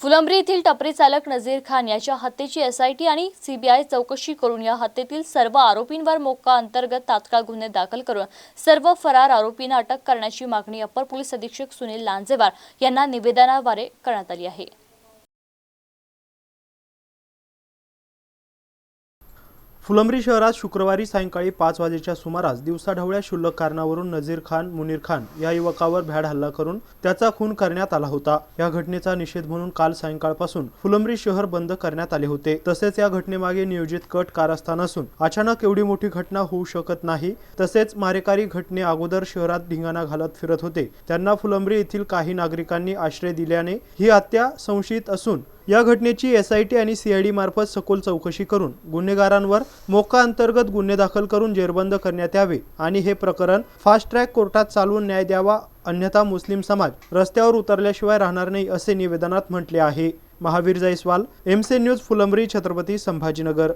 फुलंब्री येथील टपरी चालक नझीर खान याच्या हत्येची एसआयटी आणि सीबीआय चौकशी करून या हत्येतील सर्व आरोपींवर मोक्का अंतर्गत तात्काळ गुन्हे दाखल करून सर्व फरार आरोपींना अटक करण्याची मागणी अप्पर पोलीस अधीक्षक सुनील लांजेवार यांना निवेदनाद्वारे करण्यात आली आहे. फुलंब्री शहरात शुक्रवारी सायंकाळी पाच वाजेच्या सुमारास दिवसाढवळ्या शुल्लक कारणावरून नझीर खान मुनीर खान या युवकावर भ्याड हल्ला करून त्याचा खून करण्यात आला होता. या घटनेचा निषेध म्हणून काल सायंकाळपासून फुलंब्री शहर बंद करण्यात आले होते. तसेच या घटनेमागे नियोजित कट कारस्थान असून अचानक एवढी मोठी घटना होऊ शकत नाही. तसेच मारेकारी घटने अगोदर शहरात धिंगाणा घालत फिरत होते. त्यांना फुलंब्री येथील काही नागरिकांनी आश्रय दिल्याने ही हत्या संशयित असून या घटनेची एसआयटी आणि सीआयडी मार्फत सखोल चौकशी करून गुन्हेगारांवर मोका अंतर्गत गुन्हे दाखल करून जेरबंद करण्यात यावे आणि हे प्रकरण फास्ट ट्रॅक कोर्टात चालवून न्याय द्यावा अन्यथा मुस्लिम समाज रस्त्यावर उतरल्याशिवाय राहणार नाही असे निवेदनात म्हटले आहे. Mahavir Jaiswal MC news Phulambri Chhatrapati Sambhajinagar.